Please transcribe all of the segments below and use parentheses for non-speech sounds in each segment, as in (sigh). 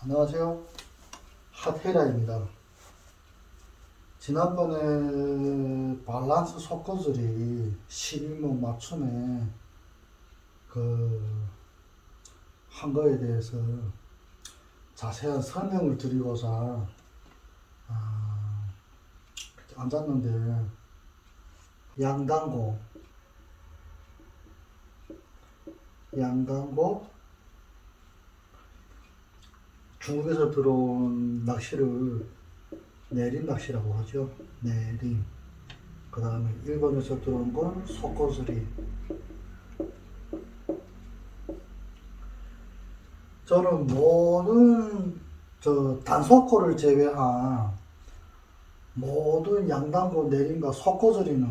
안녕하세요. 핫헤라입니다. 지난번에 밸런스 속건술이 11문 맞춤에 그, 한 거에 대해서 자세한 설명을 드리고자, 아, 앉았는데, 양단고, 양단고, 중국에서 들어온 낚시를 내림 낚시라고 하죠. 내림. 그 다음에 일본에서 들어온 건 속고수리. 저는 모든 저 단속고를 제외한 모든 양단고 내림과 속고수리는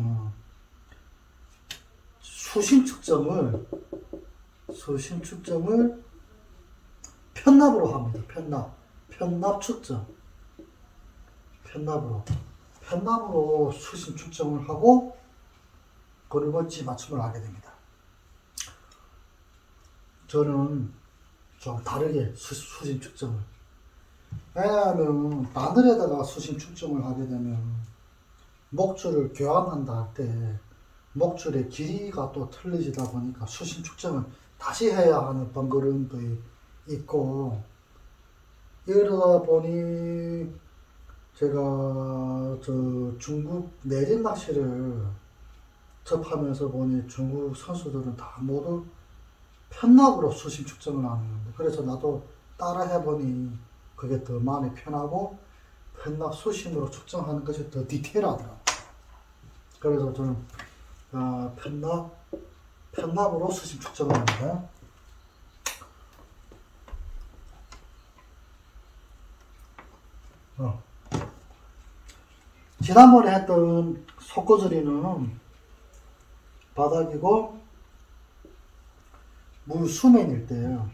수심 측정을 수심 측정을 편납으로 합니다. 편납. 편납 측정. 편납으로. 편납으로 수심 측정을 하고 그리고 지 맞춤을 하게 됩니다. 저는 좀 다르게 수, 수심 측정을. 왜냐하면 바늘에다가 수심 측정을 하게 되면 목줄을 교환한다 할 때 목줄의 길이가 또 틀려지다 보니까 수심 측정을 다시 해야 하는 번거로움도 있고 이러다 보니 제가 저 중국 내린 낚시를 접하면서 보니 중국 선수들은 다 모두 편납으로 수심 측정을 하는 건데 그래서 나도 따라 해보니 그게 더 마음이 편하고 편납 수심으로 측정하는 것이 더 디테일하더라고 그래서 저는 아, 편납 편납으로 수심 측정을 합니다. 어. 지난번에 했던 속고절이는 바닥이고 물 수면일 때요.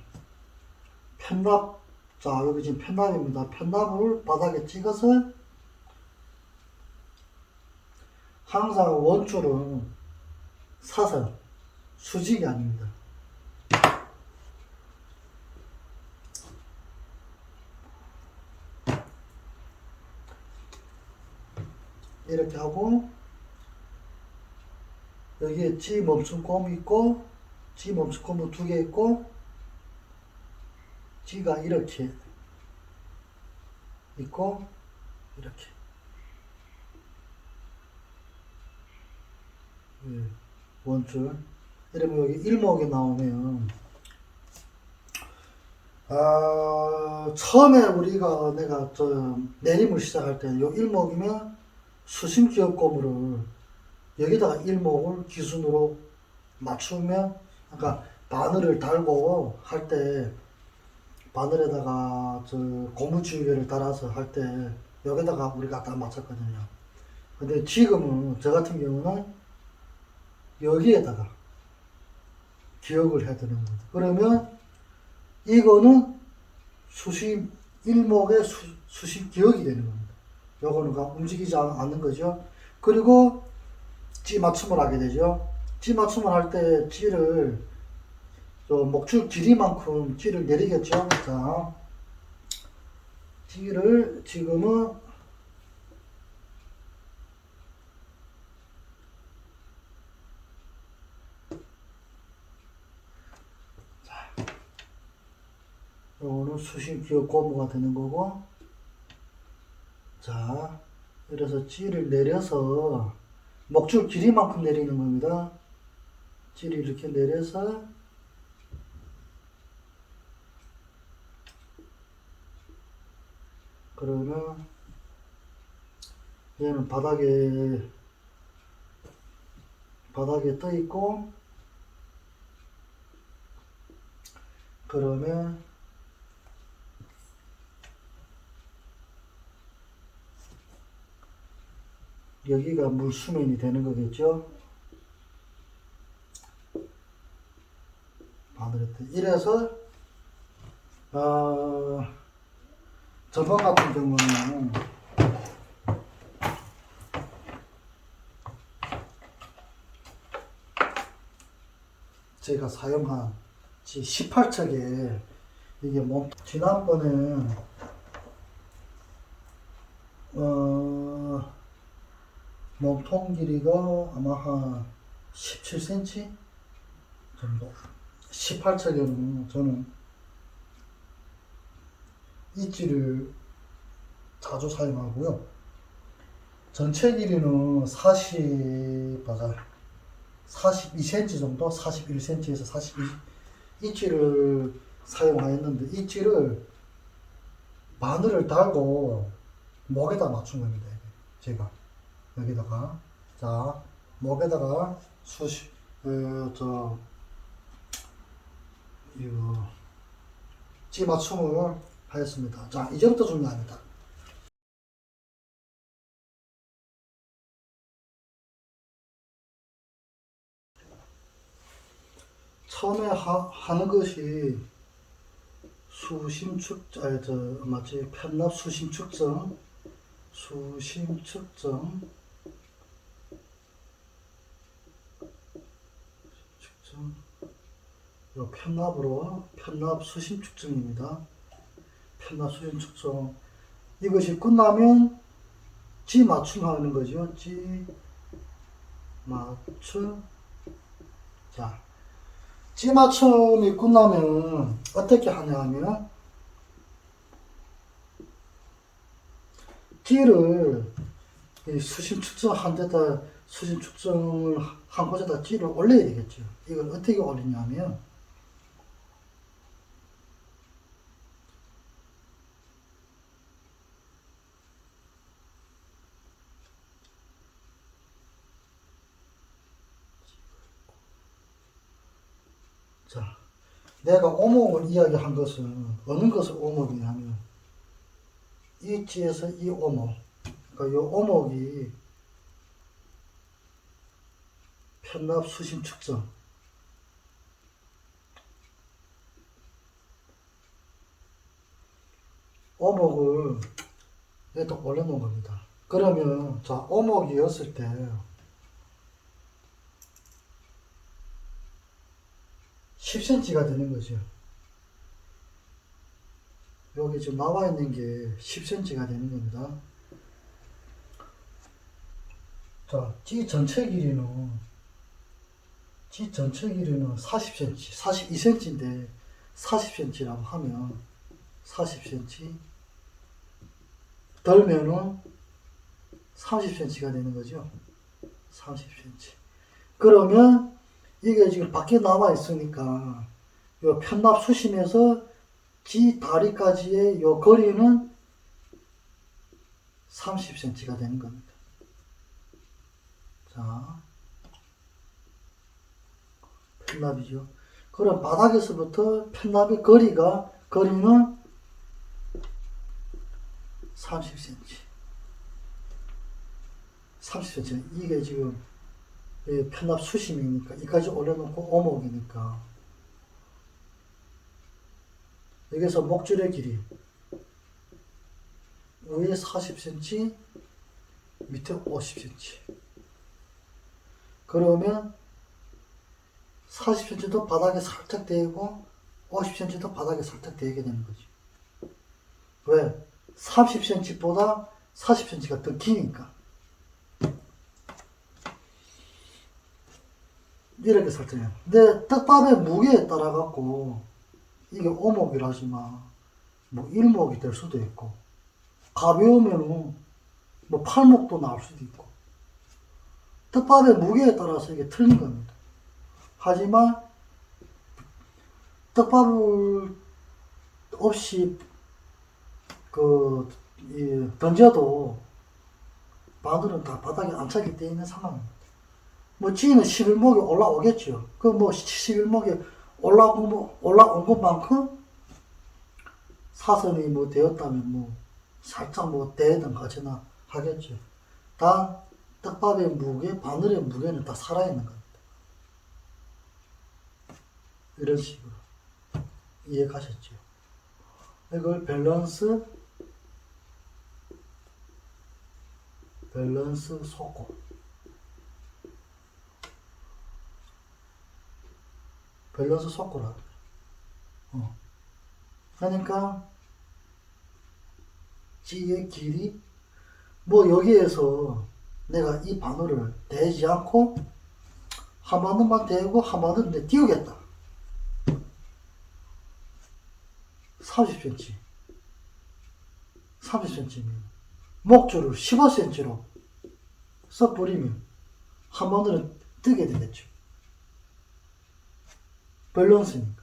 편납, 자 여기 지금 편납입니다. 편납을 바닥에 찍어서 항상 원줄은 사선, 수직이 아닙니다. 이렇게 하고 여기에 G 멈춤곰 있고 G 멈춤곰 두개 있고 G가 이렇게 있고 이렇게. 예, 원줄. 이러면 여기 일목이 나오면 아, 처음에 우리가 내가 저 내림을 시작할 때요 일목이면 수심 기업 고무를 여기다가 일목을 기준으로 맞추면 그러니까 바늘을 달고 할 때 바늘에다가 저 고무줄기를 달아서 할 때 여기다가 우리가 다 맞췄거든요. 근데 지금은 저 같은 경우는 여기에다가 기억을 해두는 거죠. 그러면 이거는 수심 일목의 수, 수심 기억이 되는 겁니다. 요거는 가- 움직이지 않- 않는 거죠. 그리고 지 맞춤을 하게 되죠. 찌 맞춤을 할때저 목줄 길이만큼 찌를 내리겠죠. 자, 찌를 지금은 요거는 수심 기억 고무가 되는 거고 자 이래서 찌를 내려서 목줄 길이만큼 내리는 겁니다. 찌를 이렇게 내려서 그러면 얘는 바닥에 바닥에 떠 있고 그러면 여기가 물수면이 되는 거겠죠. 이래서 어, 저번 같은 경우는 제가 사용한 18척에 이게 몸 지난번에 어 몸통 길이가 아마 한 17cm 정도? 18척에는 저는 이지를 자주 사용하고요. 전체 길이는 40 맞아. 42cm 정도? 41cm에서 42 이지를 사용하였는데 이지를 바늘을 달고 목에다 맞춘 겁니다 제가 여기다가 자 목에다가 수시 어저 이거 찌 맞춤을 하였습니다. 자 이제부터 중요합니다. 처음에 하, 하는 것이 수심 측, 아니 저 맞지 편납 수심 측정, 수심 측정, 요 편납으로 편납 수심 측정입니다. 편납 수심 측정 이것이 끝나면 지 맞춤 하는 거죠. 지 맞춤 자. 지 맞춤이 끝나면 어떻게 하냐 하면 이 수심 측정 한 데다 수심 측정을 한 곳에다 찌를 올려야 되겠죠. 이걸 어떻게 올리냐면 자, 내가 오목을 이야기한 것은 어느 것을 오목이냐면 이 지에서 이 오목, 그러니까 이 오목이 편납 수심 측정. 오목을 여기다 올려놓은 겁니다. 그러면 자 오목이었을 때 10cm가 되는 거죠. 여기 지금 나와 있는 게 10cm가 되는 겁니다. 자, 찌 전체 길이는 찌 전체 길이는 40cm, 42cm인데 40cm라고 하면 40cm 덜면은 30cm가 되는 거죠. 30cm. 그러면 이게 지금 밖에 나와 있으니까 요 편납 수심에서 지 다리까지의 요 거리는 30cm가 되는 겁니다. 자, 편납이죠. 그럼 바닥에서부터 편납의 거리가 거리는 30cm. 30cm. 이게 지금 예, 편납 수심이니까 이까지 올려놓고 오목이니까 여기서 목줄의 길이 위에 40cm 밑에 50cm 그러면 40cm도 바닥에 살짝 대고 50cm도 바닥에 살짝 대게 되는 거지. 왜? 30cm보다 40cm가 더 기니까. 이렇게 설정해. 근데 떡밥의 무게에 따라 갖고 이게 오목이라지만 뭐 일목이 될 수도 있고 가벼우면은 뭐 팔목도 나올 수도 있고 떡밥의 무게에 따라서 이게 틀린 겁니다. 하지만 떡밥을 없이 그 이, 던져도 바늘은 다 바닥에 안착이 되어 있는 상황입니다. 뭐 지는 11목이 올라오겠죠. 그 뭐 11목이 올라온, 거- 올라온 것만큼 사선이 뭐 되었다면 뭐 살짝 뭐 대든 가지나 하겠죠. 다 떡밥의 무게, 바늘의 무게는 다 살아있는 겁니다. 이런 식으로 이해 가셨죠? 이걸 밸런스 밸런스 속고 밸런스 속고라 어. 그러니까 찌의 길이 뭐 여기에서 내가 이 바늘을 대지 않고 한 바늘만 대고 한 바늘을 내 띄우겠다 30cm 30cm면 목줄을 15cm로 써버리면 한 번으로 뜨게 되겠죠. 밸런스니까.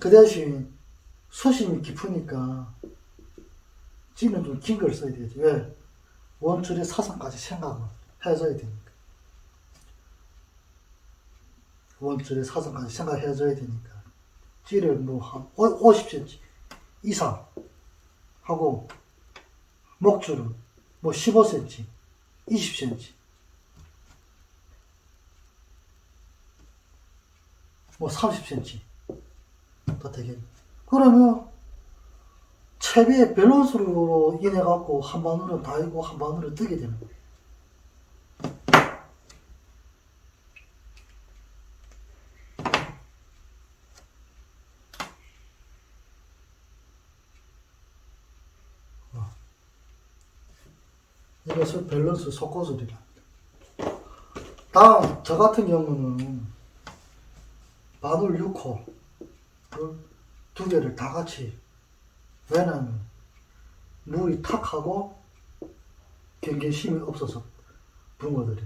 그 대신 수심이 깊으니까 찌는 좀 긴 걸 써야 되지. 왜? 원줄의 사선까지 생각을 해줘야 되니까. 원줄의 사선까지 생각해줘야 되니까. 찌를 뭐한 50cm 이상 하고 목줄은 뭐 15cm, 20cm 뭐 30cm 더 되겠네. 그러면 채비의 밸런스로 인해 갖고 한 바늘은 다이고 한 바늘은 뜨게 되는 거예요. 이것을 밸런스 속고술이라. 다음 저 같은 경우는 바늘 6호 두 개를 다 같이 왜냐면 물이 탁하고 경계심이 없어서 붕어들이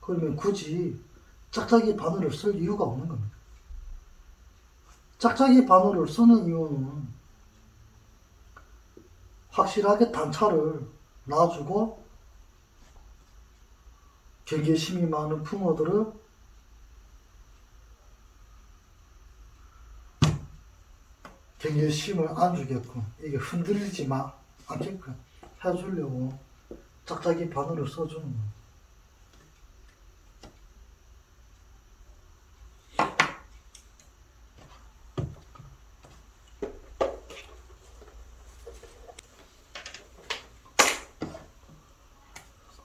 그러면 굳이 짝짝이 바늘을 쓸 이유가 없는 겁니다. 짝짝이 바늘을 쓰는 이유는 확실하게 단차를 놔주고 경계심이 많은 붕어들은 경계심을 안 주게끔 이게 흔들리지 마. 않게끔 해주려고. 짝짝이 바늘을 써주는 거예요.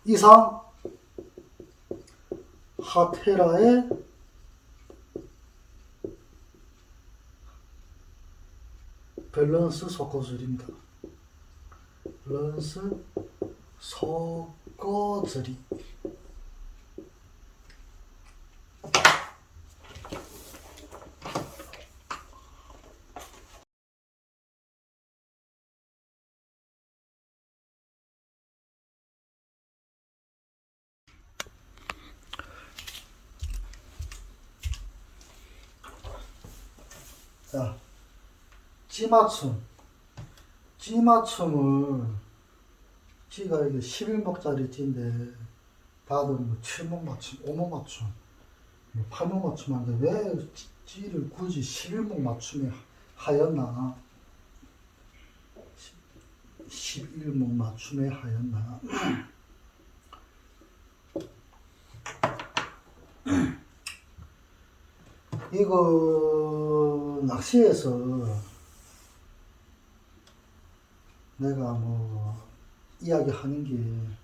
이상 하테라의 밸런스 섞어줄입니다. 밸런스 섞어줄이 자, 찌맞춤. 찌맞춤을, 찌가 이게 11목짜리 찌인데, 다들 뭐 7목 맞춤, 5목 맞춤, 뭐 8목 맞춤 하는데, 왜 찌- 찌를 굳이 11목 맞춤에 하였나? 11목 맞춤에 하였나? (clears throat) 이거 낚시에서 내가 뭐 이야기하는 게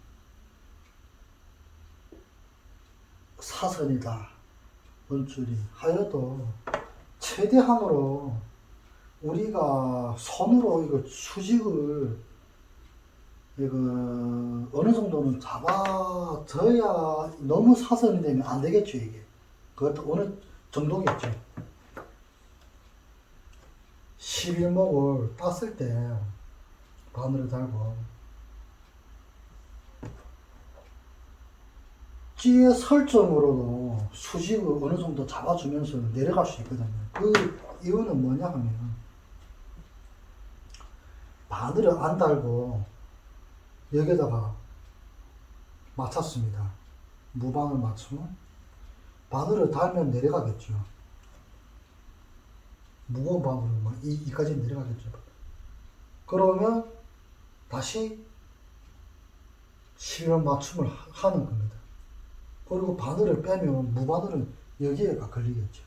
사선이다. 원줄이. 하여도 최대한으로 우리가 손으로 이거 수직을 이거 어느 정도는 잡아줘야 너무 사선이 되면 안 되겠죠 이게. 그것도 어느 정도겠죠 11목을 땄을 때 바늘을 달고 찌의 설정으로도 수직을 어느 정도 잡아주면서 내려갈 수 있거든요 그 이유는 뭐냐 하면 바늘을 안 달고 여기다가 맞췄습니다. 무반을 맞추면 바늘을 달면 내려가겠죠. 무거운 바늘은 막 이, 이까지 내려가겠죠. 그러면 다시 실험 맞춤을 하- 하는 겁니다. 그리고 바늘을 빼면 무바늘은 여기에가 걸리겠죠.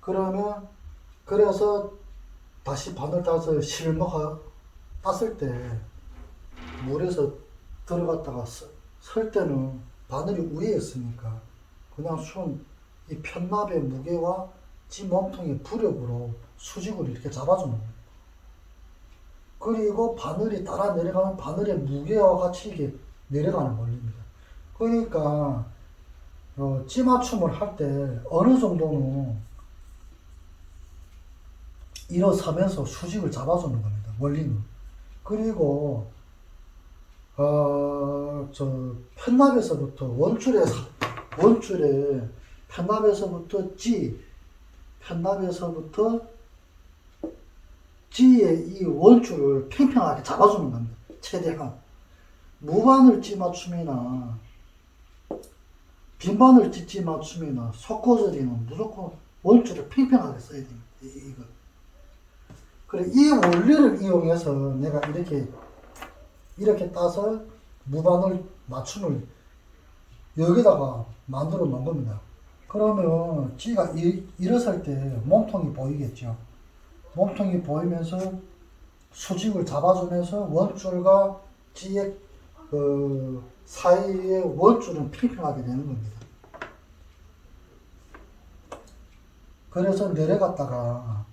그러면 그래서 다시 바늘 따서 실먹어 땄을 때 물에서 들어갔다가 서- 설 때는 바늘이 위에 있으니까 그냥 순 이 편납의 무게와 찌 몸통의 부력으로 수직을 이렇게 잡아주는 거예요. 그리고 바늘이 따라 내려가면 바늘의 무게와 같이 이게 내려가는 원리입니다. 그러니까 어, 찌 맞춤을 할 때 어느 정도는 일어서면서 수직을 잡아주는 겁니다. 원리는. 그리고 어, 저 편납에서부터 원줄에 원줄에 편납에서부터 G 편납에서부터 G의 이 원줄을 팽팽하게 잡아주는 겁니다. 최대한 무반을 찌 맞춤이나 빈반을 찌 맞춤이나 속고절이는 무조건 원줄을 팽팽하게 써야 됩니다. 이- 이거. 그래 이 원리를 이용해서 내가 이렇게 이렇게 따서 무반을 맞춤을 여기다가 만들어 놓은 겁니다. 그러면 찌가 일, 일어설 때 몸통이 보이겠죠. 몸통이 보이면서 수직을 잡아주면서 원줄과 찌의 그 사이의 원줄은 팽팽하게 되는 겁니다. 그래서 내려갔다가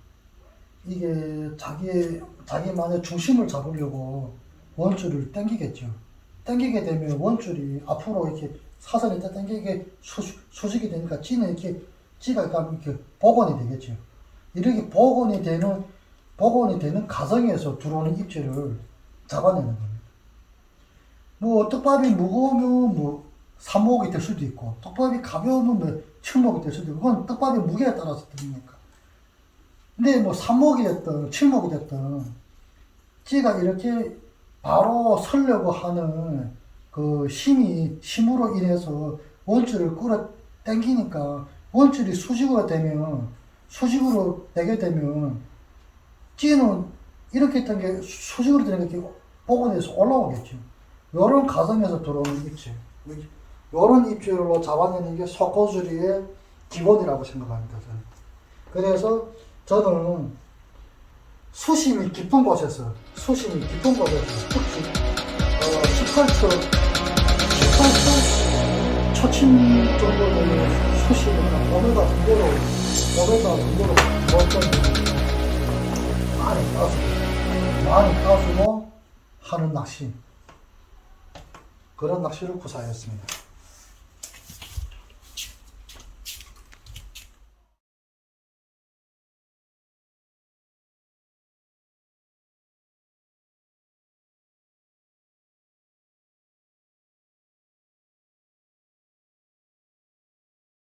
이게 자기 자기만의 중심을 잡으려고 원줄을 당기겠죠. 당기게 되면 원줄이 앞으로 이렇게 사선이 딱 당기게 수, 수직 이 되니까 찌는 이렇게 찌가 이렇게 복원이 되겠죠. 이렇게 복원이 되는 복원이 되는 과정에서 들어오는 입질을 잡아내는 겁니다. 뭐 떡밥이 무거우면 뭐 삼목이 될 수도 있고 떡밥이 가벼우면 뭐 칠목이 될 수도 있고 그건 떡밥의 무게에 따라서 드립니까. 근데 뭐 삼목이 됐든 칠목이 됐든 찌가 이렇게 바로 설려고 하는 그 힘이 힘으로 인해서 원줄을 끌어 당기니까 원줄이 수직으로 되면 수직으로 되게 되면 찌는 이렇게 했던 게 수직으로 되는 게 복원해서 올라오겠죠. 요런 과정에서 들어오는 입질. 요런 입질로 잡아내는 게 속고줄이의 기본이라고 생각합니다. 저는. 그래서 저는 수심이 깊은 곳에서 수심이 깊은 곳에서 특히 어, 18초 18초 초침 정도 되는 수심이나 오메가 정도로 오메가 정도로 어떤 많이 따서 많이 따주고 하는 낚시 그런 낚시를 구사하였습니다.